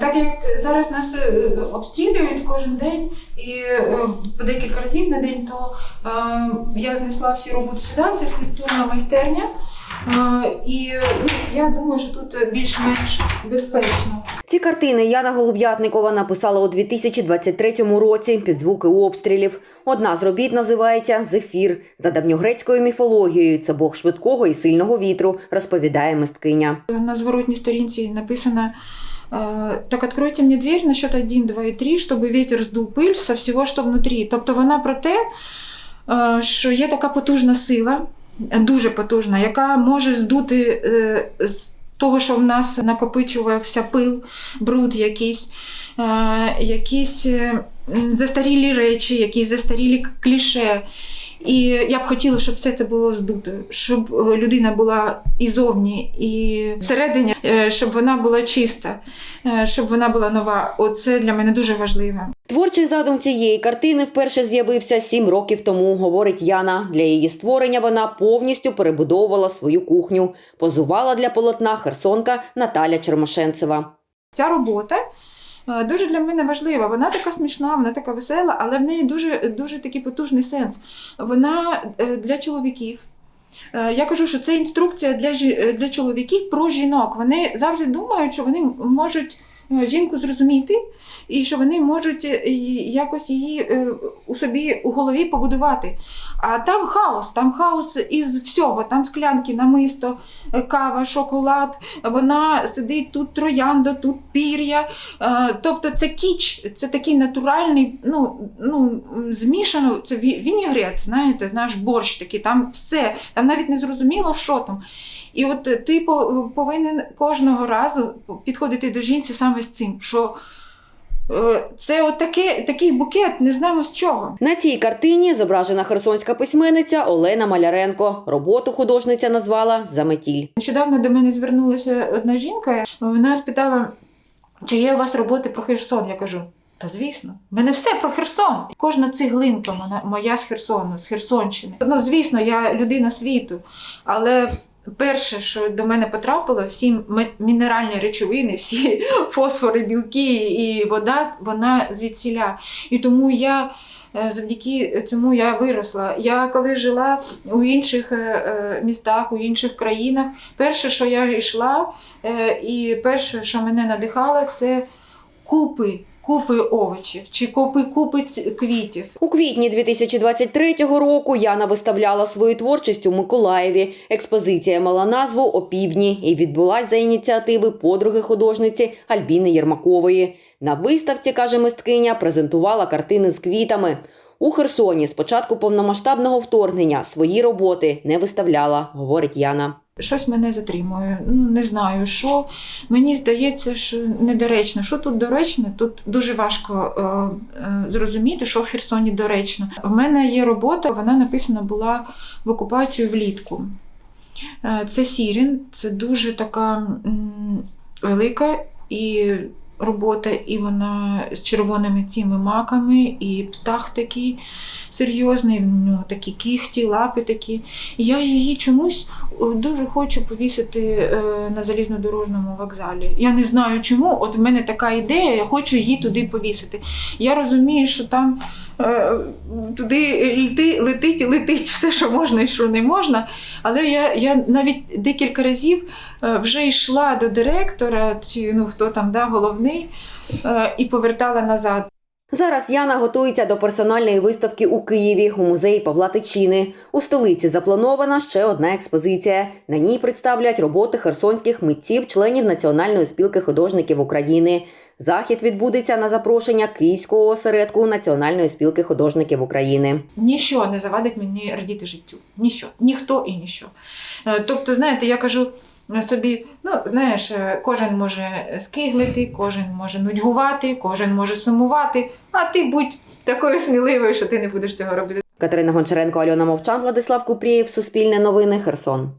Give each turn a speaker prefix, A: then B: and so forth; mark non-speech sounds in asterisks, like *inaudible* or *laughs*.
A: Так як зараз нас е, обстрілюють кожен день і е, по декілька разів на день, то е, я знесла всі роботи сюди, це скульптурна майстерня. І ну, я думаю, що тут більш-менш безпечно.
B: Ці картини Яна Голуб'ятникова написала у 2023 році під звуки обстрілів. Одна з робіт називається Зефір. За давньогрецькою міфологією це бог швидкого і сильного вітру, розповідає мисткиня.
A: На зворотній сторінці написано так откройте мне дверь на счет 1, 2 и 3, чтобы ветер сдул пыль со всего, що внутрі. Тобто вона про те, що є така потужна сила, дуже потужна, яка може здути е, з того, що в нас накопичувався пил, бруд якийсь, якісь застарілі речі, якісь застарілі кліше. І я б хотіла, щоб все це було здуто, щоб е, людина була і зовні, і всередині, е, щоб вона була чиста, е, щоб вона була нова. Оце для мене дуже важливо.
B: Творчий задум цієї картини вперше з'явився сім років тому, говорить Яна. Для її створення вона повністю перебудовувала свою кухню. Позувала для полотна херсонка Наталя Чермошенцева.
A: Ця робота дуже для мене важлива. Вона така смішна, вона така весела, але в неї дуже, дуже такий потужний сенс. Вона е, для чоловіків. Е, Я кажу, що це інструкція для, е, для чоловіків про жінок. Вони завжди думають, що вони можуть е, жінку зрозуміти, і що вони можуть е, якось її е, у собі у голові побудувати. А там хаос, там хаос із всього. Там склянки, намисто, е, кава, шоколад. Вона сидить тут троянда, тут пір'я. Е, Тобто це кіч, це такий натуральний, ну, ну змішано, це ві- вінігрет, знаєте, наш борщ такий, там все, там навіть не зрозуміло, що там. І от е, ти повинен кожного разу підходити до жінці саме з цим, що е, це от таке, такий букет, не знаємо з чого.
B: На цій картині зображена херсонська письменниця Олена Маляренко. Роботу художниця назвала Заметіль.
A: Нещодавно до мене звернулася одна жінка. Вона спитала, чи є у вас роботи про Херсон. Я кажу. Та звісно, в мене все про Херсон. Кожна цеглинка моя з Херсону, з Херсонщини. Ну, звісно, я людина світу, але перше, що до мене потрапило, всі мінеральні речовини, всі *laughs* фосфори, білки і вода, вона звідсіля. І тому я. е, Завдяки цьому я виросла. Я коли жила у інших е, е, містах, у інших країнах, перше, що я йшла, і перше, що мене надихало, це купи, купи овочів чи купи, купиць квітів.
B: У квітні 2023 року Яна виставляла свою творчість у Миколаєві. Експозиція мала назву Опівдні і відбулась за ініціативи подруги художниці Альбіни Єрмакової. На виставці, каже мисткиня, презентувала картини з квітами. У Херсоні з початку повномасштабного вторгнення свої роботи не виставляла, говорить Яна.
A: Щось мене затримує. Ну не знаю, що мені здається, що недоречно. Що тут доречно? Тут дуже важко е, е, зрозуміти, що в Херсоні доречно. В мене є робота, вона написана була в окупацію влітку. Е, Це Сірін, це дуже така м, велика і робота, і вона з червоними цими маками, і птах такий серйозний, в нього такі кіхті, лапи такі. І я її чомусь дуже хочу повісити е, на залізнодорожному вокзалі. Я не знаю чому. От в мене така ідея, я хочу її туди повісити. Я розумію, що там е, туди лети, летить, летить все, що можна і що не можна. Але я, я навіть декілька разів е, вже йшла до директора, чи ну хто там да, головний, е, і повертала назад.
B: Зараз Яна готується до персональної виставки у Києві у музеї Павла Тичини. У столиці запланована ще одна експозиція. На ній представлять роботи херсонських митців, членів Національної спілки художників України. Захід відбудеться на запрошення Київського осередку Національної спілки художників України.
A: Ніщо не завадить мені радіти життю. Ніщо, ніхто і ніщо. Е, Тобто, знаєте, я кажу собі: ну, знаєш, е, кожен може скиглити, кожен може нудьгувати, кожен може сумувати, а ти будь такою сміливою, що ти не будеш цього робити.
B: Катерина Гончаренко, Альона Мовчан, Владислав Купрієв, Суспільне новини, Херсон.